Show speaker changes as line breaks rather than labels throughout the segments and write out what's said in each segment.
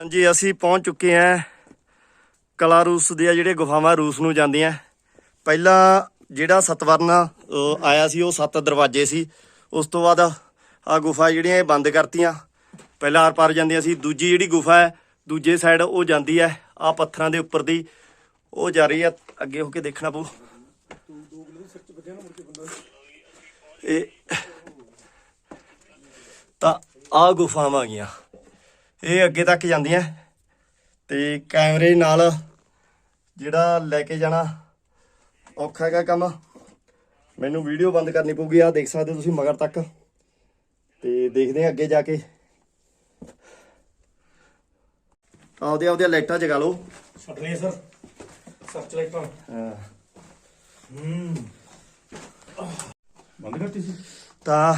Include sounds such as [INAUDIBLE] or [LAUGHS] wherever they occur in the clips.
ਹਾਂਜੀ, ਅਸੀਂ ਪਹੁੰਚ ਚੁੱਕੇ ਹਾਂ ਕਲਾ ਰੂਸ ਦੀਆਂ ਜਿਹੜੇ ਗੁਫਾਵਾਂ ਰੂਸ ਨੂੰ ਜਾਂਦੀਆਂ। ਪਹਿਲਾਂ ਜਿਹੜਾ ਸਤਵਰਨ ਆਇਆ ਸੀ, ਉਹ ਸੱਤ ਦਰਵਾਜ਼ੇ ਸੀ। ਉਸ ਤੋਂ ਬਾਅਦ ਆ ਗੁਫਾ ਜਿਹੜੀਆਂ ਇਹ ਬੰਦ ਕਰਤੀਆਂ। ਪਹਿਲਾਂ ਆਰ ਪਾਰ ਜਾਂਦੀਆਂ ਸੀ। ਦੂਜੀ ਜਿਹੜੀ ਗੁਫਾ ਹੈ, ਦੂਜੇ ਸਾਈਡ ਉਹ ਜਾਂਦੀ ਹੈ ਆ ਪੱਥਰਾਂ ਦੇ ਉੱਪਰ ਦੀ। ਉਹ ਜਾ ਰਹੀ ਹੈ, ਅੱਗੇ ਹੋ ਕੇ ਦੇਖਣਾ ਪਊ। ਇਹ ਤਾਂ ਆ ਗੁਫਾਵਾਂ ਆ ਗਈਆਂ। ਇਹ ਅੱਗੇ ਤੱਕ ਜਾਂਦੀਆਂ। ਤੇ ਕੈਮਰੇ ਨਾਲ ਜਿਹੜਾ ਲੈ ਕੇ ਜਾਣਾ ਔਖਾ ਹੈਗਾ ਕੰਮ। ਮੈਨੂੰ ਵੀਡੀਓ ਬੰਦ ਕਰਨੀ ਪਊਗੀ ਆ ਦੇਖ ਸਕਦੇ ਹੋ ਤੁਸੀਂ ਮਗਰ ਤੱਕ। ਤੇ ਦੇਖਦੇ ਹਾਂ ਅੱਗੇ ਜਾ ਕੇ। ਆਪਦੇ ਆਪਦੇ ਲਾਈਟਾਂ ਜਗਾ ਲਓ।
ਛੱਡਨੇ ਸਰ। ਸਰਚ ਲਾਈਟਾਂ।
ਹਾਂ,
ਹੂੰ। ਬੰਦ ਕਰਤੀ ਸੀ।
ਤਾਂ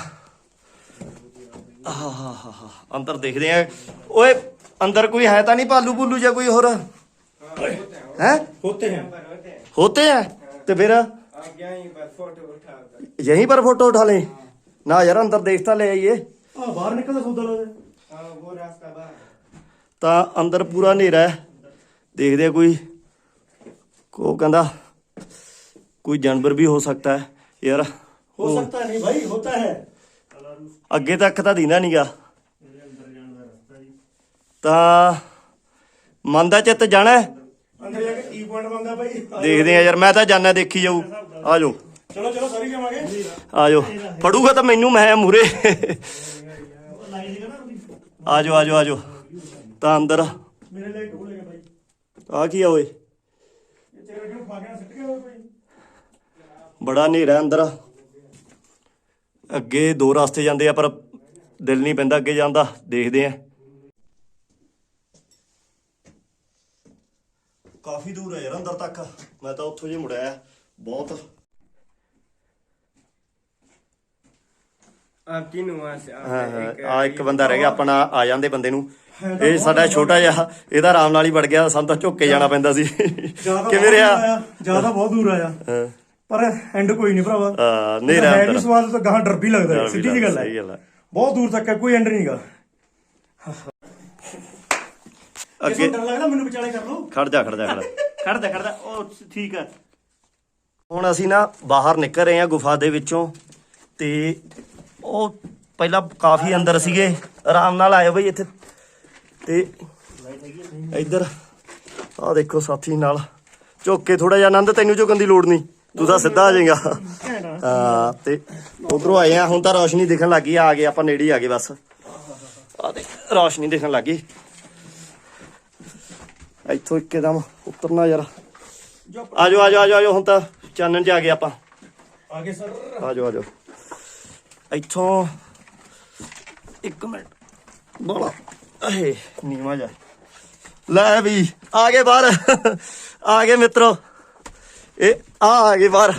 ਆਹਾਹਾਹਾ ਅੰਦਰ ਦੇਖਦੇ ਆ ਓਏ ਅੰਦਰ ਕੋਈ ਹੈ ਤਾਂ ਨਹੀਂ ਭਾਲੂ ਭੁੱਲੂ ਜਾਂ ਕੋਈ ਹੋਰ ਹੈ
ਹੋਤੇ हैं
होते हैं तो फिर
आप यहीं पर फोटो उठा कर
यहीं पर फोटो उठा लें ना यार अंदर देखता ले आइए
ਆ ਬਾਹਰ ਨਿਕਲਦਾ ਸੌਦਾ ਲੱਗਦਾ
हाँ वो रास्ता बाहर
ਤਾਂ ਅੰਦਰ ਪੂਰਾ ਹਨੇਰਾ ਹੈ ਦੇਖਦੇ ਆ ਕੋਈ ਕੋ ਕਹਿੰਦਾ ਕੋਈ ਜਾਨਵਰ ਵੀ ਹੋ ਸਕਦਾ ਹੈ ਯਾਰ
ਹੋ ਸਕਦਾ ਨਹੀਂ ਭਾਈ ਹੋਤਾ ਹੈ
ਅੱਗੇ ਤੱਕ ਤਾਂ ਦੀਨਾ ਨਹੀਂਗਾ ਤਾਂ ਮਨ ਦਾ ਚਿੱਤ ਜਾਣਾ ਹੈ?
ਅੰਦਰ ਜਾ ਕੇ ਕੀ ਪੁਆਇੰਟ ਬੰਦਾ ਭਾਈ?
ਦੇਖਦੇ ਆ ਯਾਰ ਮੈਂ ਤਾਂ ਜਾਣਾ ਦੇਖੀ ਜਾਊ। ਆ ਜਾਓ।
ਚਲੋ ਚਲੋ ਸਾਰੀ ਜਾਵਾਂਗੇ।
ਆ ਜਾਓ। ਫੜੂਗਾ ਤਾਂ ਮੈਨੂੰ ਮੈਂ ਮੂਰੇ। ਆ ਜਾਓ ਆ ਜਾਓ ਆ ਜਾਓ। ਤਾਂ ਅੰਦਰ।
ਮੇਰੇ ਲਈ ਢੋਲ ਲੈ ਭਾਈ।
ਆ ਕੀ ਆ ਓਏ?
ਇਹ ਤੇਰੇ ਕਿਉਂ ਖਾ ਗਿਆ ਸਿੱਟ ਗਿਆ ਭਾਈ।
ਬੜਾ ਹਨੇਰਾ ਅੰਦਰ। ਅੱਗੇ ਦੋ ਰਸਤੇ ਜਾਂਦੇ ਆ ਪਰ ਦਿਲ ਨਹੀਂ ਪੈਂਦਾ ਅੱਗੇ ਜਾਂਦਾ ਦੇਖਦੇ ਆ। ਕਾਫੀ ਦੂਰ ਹੈ ਯਾਰ ਅੰਦਰ ਤੱਕ। ਮੈਂ ਤਾਂ ਉੱਥੋਂ ਜੇ ਮੁੜਿਆ ਬਹੁਤ। ਆ ਇੱਕ ਬੰਦਾ ਰਹਿ ਗਿਆ ਆਪਣਾ ਆ ਜਾਂਦੇ ਬੰਦੇ ਨੂੰ। ਇਹ ਸਾਡਾ ਛੋਟਾ ਜਿਹਾ ਇਹਦਾ ਆਰਾਮ ਨਾਲ ਹੀ ਵੜ ਗਿਆ ਸਾਨੂੰ ਤਾਂ ਝੁੱਕ ਕੇ ਜਾਣਾ ਪੈਂਦਾ ਸੀ। ਕਿਵੇਂ ਰਿਹਾ?
ਜ਼ਿਆਦਾ ਬਹੁਤ ਦੂਰ ਆਇਆ। ਪਰ ਐਂਡ ਕੋਈ ਨਹੀਂ ਭਰਾਵਾ।
ਹਾਂ, ਹਨੇਰਾ
ਹੈ ਨਹੀਂ ਸਵਾਦ ਤਾਂ ਗਾਂ ਡਰ ਵੀ ਲੱਗਦਾ ਸਿੱਧੀ ਜੀ ਗੱਲ ਹੈ। ਬਹੁਤ ਦੂਰ ਤੱਕ ਹੈ ਕੋਈ ਐਂਡ ਨਹੀਂਗਾ
ਅੱਗੇ
ਡਰ ਲੱਗਦਾ ਮੈਨੂੰ ਵਿਚਾਲੇ ਕਰ ਲਓ।
ਖੜ ਜਾ ਖੜ ਜਾ ਖੜ [LAUGHS] ਖੜ ਜਾ ਖੜ ਜਾ। ਉਹ ਠੀਕ ਹੈ। ਹੁਣ ਅਸੀਂ ਨਾ ਬਾਹਰ ਨਿਕਲ ਰਹੇ ਹਾਂ ਗੁਫਾ ਦੇ ਵਿੱਚੋਂ ਤੇ ਉਹ ਪਹਿਲਾਂ ਕਾਫੀ ਅੰਦਰ ਸੀਗੇ। ਆਰਾਮ ਨਾਲ ਆਏ ਬਈ ਇੱਥੇ। ਤੇ ਇੱਧਰ ਆਹ ਦੇਖੋ ਸਾਥੀ ਨਾਲ। ਝੁੱਕ ਕੇ ਥੋੜਾ ਜਿਹਾ ਆਨੰਦ ਤੈਨੂੰ ਝੁਕਣ ਦੀ ਲੋੜ ਨਹੀਂ। ਤੂੰ ਤਾਂ ਸਿੱਧਾ ਆ ਜਾਏਗਾ। ਹਾਂ ਤੇ ਉਧਰੋਂ ਆਏ ਆ ਹੁਣ ਤਾਂ ਰੌਸ਼ਨੀ ਦਿਖਣ ਲੱਗੀ ਆ ਗਏ ਆਪਾਂ ਨੇੜੇ ਆ ਗਏ ਬਸ। ਆ ਦੇ ਰੌਸ਼ਨੀ ਦਿਖਣ ਲੱਗੀ ਇੱਥੋਂ ਇੱਕਦਮ ਉਤਰਨਾ ਯਾਰ। ਆਜੋ ਆਜੋ ਆਜੋ ਆਜੋ ਹੁਣ ਤਾਂ ਚਾਨਣ ਚ ਆ ਗਏ ਆਪਾਂ।
ਆਗੇ ਸਰ।
ਆਜੋ ਆਜੋ। ਇੱਥੋਂ ਇੱਕ ਮਿੰਟ। ਬੋਲਾ ਅਹੇ ਨੀਵਾ ਜਾ ਲੈ ਵੀ ਆ ਗਏ ਬਾਹਰ। ਆ ਗਏ ਮਿੱਤਰੋ। ਇਹ ਆ ਆ ਗਏ ਬਾਹਰ।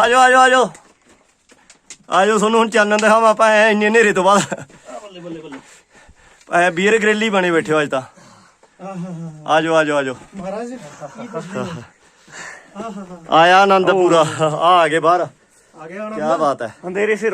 ਆਜੋ ਆਜੋ ਆਜੋ। ਆਜੋ ਤੁਹਾਨੂੰ ਹੁਣ ਚਾਨਣ ਦਿਖਾਵਾਂ ਆਪਾਂ ਐ ਇੰਨੇ ਹਨੇਰੇ ਤੋਂ ਬਾਅਦ।
ਬੱਲੇ ਬੱਲੇ ਬੱਲੇ
ਐ ਬੀਅਰ ਗ੍ਰਿਲ ਬਣੇ ਬੈਠੇ ਹੋ ਅੱਜ ਤਾਂ। ਆਜੋ ਆਜੋ ਆਜੋ।
ਮਹਾਰਾਜ
ਆਇਆ ਆਨੰਦ ਪੂਰਾ। ਆ ਆ ਗਏ ਬਾਹਰ।
ਆ ਗਿਆ
ਕੀ ਬਾਤ ਹੈ।
ਅੰਧੇਰੇ ਸੇ